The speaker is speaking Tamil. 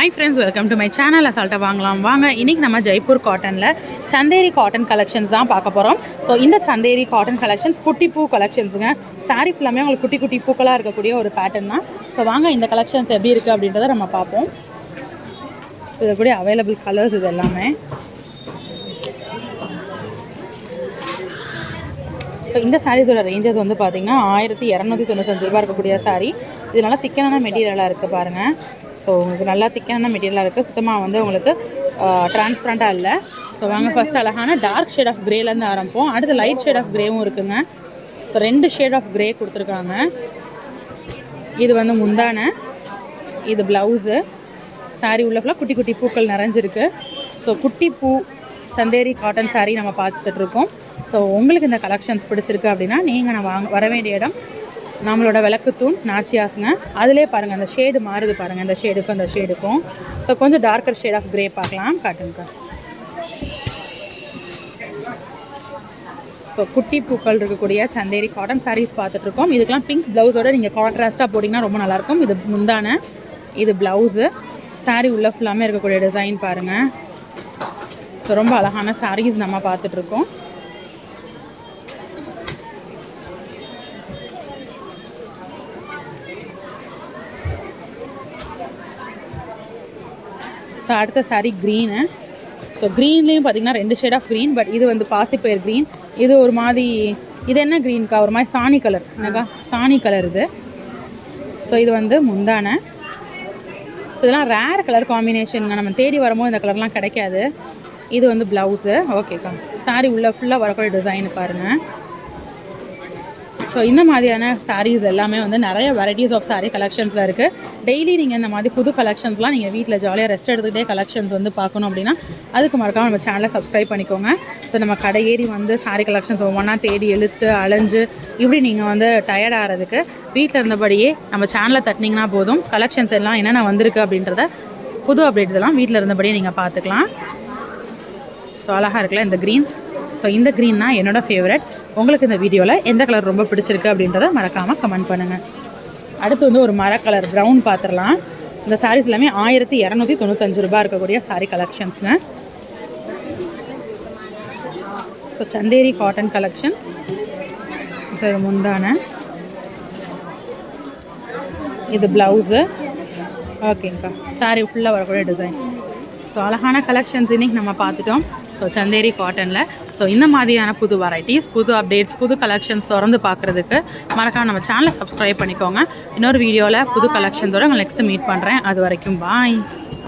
Hi friends welcome to my channel அசால்ட்டை வாங்கலாம். வாங்க இன்றைக்கி நம்ம ஜெய்ப்பூர் காட்டனில் சந்தேரி காட்டன் கலெக்ஷன்ஸ் தான் பார்க்க போகிறோம் ஸோ இந்த சந்தேரி காட்டன் கலெக்ஷன்ஸ் குட்டி பூ கலெக்ஷன்ஸுங்க சாரீ ஃபுல்லாமே உங்களுக்கு குட்டி குட்டி பூக்களாக இருக்கக்கூடிய ஒரு பேட்டர்ன் தான். ஸோ வாங்க இந்த கலெக்ஷன்ஸ் எப்படி இருக்குது அப்படின்றத நம்ம பார்ப்போம். ஸோ இது கூட அவைலபிள் கலர்ஸ் இது எல்லாமே. ஸோ இந்த சாரீஸோட ரேஞ்சஸ் வந்து பார்த்தீங்கன்னா ஆயிரத்தி இரநூத்தி தொண்ணூத்தஞ்சு ரூபா இருக்கக்கூடிய சாரீ இது நல்லா திக்கனான மெட்டீரியலாக இருக்குது பாருங்கள் ஸோ இது நல்லா திக்கனான மெட்டீரியலாக இருக்குது சுத்தமாக வந்து உங்களுக்கு டிரான்ஸ்பரண்ட்டாக இல்லை. ஸோ வாங்க ஃபஸ்ட் அழகான டார்க் ஷேட் ஆஃப் கிரேலேருந்து ஆரம்பிப்போம். அடுத்து லைட் ஷேட் ஆஃப் கிரேவும் இருக்குங்க. ஸோ ரெண்டு ஷேட் ஆஃப் கிரே கொடுத்துருக்காங்க. இது வந்து முந்தானை. இது ப்ளவுஸு saree உள்ள ஃபுல்லாக குட்டி குட்டி பூக்கள் நிறைஞ்சிருக்கு. ஸோ குட்டி பூ சந்தேரி காட்டன் சாரீ நம்ம பார்த்துட்டு இருக்கோம் ஸோ உங்களுக்கு இந்த கலெக்ஷன்ஸ் பிடிச்சிருக்கு அப்படின்னா நீங்கள் நான் வாங்க வர வேண்டிய இடம் நம்மளோட விளக்குத்தூண் நாச்சியாஸுங்க அதிலே பாருங்கள் அந்த ஷேடு மாறுது பாருங்கள் இந்த ஷேடுக்கும் அந்த ஷேடுக்கும் ஸோ கொஞ்சம் டார்க்கர் ஷேட் ஆஃப் கிரே பார்க்கலாம் காட்டுங்க. ஸோ குட்டி பூக்கள் இருக்கக்கூடிய சந்தேரி காட்டன் சாரீஸ் பார்த்துட்ருக்கோம் இதுக்கெலாம் இதுக்கெல்லாம் பிங்க் ப்ளவுஸோட நீங்கள் கான்ட்ராஸ்ட்டாக போட்டிங்கன்னா ரொம்ப நல்லாயிருக்கும். இது முந்தான இது ப்ளவுஸு சாரீ உள்ள ஃபுல்லாமே இருக்கக்கூடிய டிசைன் பாருங்கள் ஸோ ரொம்ப அழகான சாரீஸ் நம்ம பார்த்துட்ருக்கோம். ஸோ அடுத்த சாரீ க்ரீனு ஸோ க்ரீன்லேயும் பார்த்தீங்கன்னா ரெண்டு ஷேட் ஆஃப் க்ரீன் பட் இது வந்து பாசிப்பயிர் க்ரீன் இது ஒரு மாதிரி இது என்ன க்ரீன்க்கா ஒரு மாதிரி சாணி கலர் என்னக்கா சாணி கலர் இது. ஸோ இது வந்து முந்தான. ஸோ இதெல்லாம் ரேர் கலர் காம்பினேஷனுங்க நம்ம தேடி வரும்போது இந்த கலர்லாம் கிடைக்காது. இது வந்து ப்ளவுஸு ஓகேக்கா saree உள்ளே ஃபுல்லாக வரக்கூடிய டிசைன் பாருங்கள் ஸோ இந்த மாதிரியான சாரீஸ் எல்லாமே வந்து நிறைய வெரைட்டிஸ் ஆஃப் சாரீ கலெக்ஷன்ஸில் இருக்குது டெய்லி நீங்கள் இந்த மாதிரி புது கலெக்ஷன்ஸ்லாம் நீங்கள் வீட்டில் ஜாலியாக ரெஸ்ட் எடுத்துகிட்டே கலெக்ஷன்ஸ் வந்து பார்க்கணும் அப்படின்னா அதுக்கு மறக்காமல் நம்ம சேனலை சப்ஸ்கிரைப் பண்ணிக்கோங்க. ஸோ நம்ம கடை ஏறி வந்து சாரீ கலெக்ஷன்ஸ் ஒவ்வொன்றா தேடி இழுத்து அலைஞ்சு இப்படி நீங்கள் வந்து டயர்ட் ஆகிறதுக்கு வீட்டில் இருந்தபடியே நம்ம சேனலை தட்டினீங்கன்னா போதும். கலெக்ஷன்ஸ் எல்லாம் என்னென்ன வந்திருக்கு அப்படின்றத புது அப்டேட்ஸ் எல்லாம் வீட்டில் இருந்தபடியே நீங்கள் பார்த்துக்கலாம். ஸோ அழகாக இருக்குல்ல இந்த க்ரீன் ஸோ இந்த க்ரீன் தான் என்னோடய ஃபேவரட் உங்களுக்கு இந்த வீடியோவில் எந்த கலர் ரொம்ப பிடிச்சிருக்கு அப்படின்றத மறக்காமல் கமெண்ட் பண்ணுங்கள் அடுத்து வந்து ஒரு மர கலர் ப்ரௌன் பார்த்துடலாம் இந்த சாரீஸ் எல்லாமே ஆயிரத்தி இரநூத்தி தொண்ணூத்தஞ்சு ரூபாய் இருக்கக்கூடிய sari கலெக்ஷன்ஸுங்க so Chanderi cotton collections so இது முந்தான. இது ப்ளவுஸு ஓகேங்கக்கா சாரீ ஃபுல்லாக வரக்கூடிய டிசைன் ஸோ அழகான கலெக்ஷன்ஸ் இன்றைக்கி நம்ம பார்த்துட்டோம். ஸோ சந்தேரி காட்டனில் ஸோ இந்த மாதிரியான புது வெரைட்டிஸ் புது அப்டேட்ஸ் புது கலெக்ஷன்ஸ் திறந்து பார்க்குறதுக்கு மறக்காம நம்ம சேனலை சப்ஸ்கிரைப் பண்ணிக்கோங்க. இன்னொரு வீடியோவில் புது கலெக்ஷன்ஸோட உங்களை நெக்ஸ்ட்டு மீட் பண்ணுறேன் அது வரைக்கும் பாய்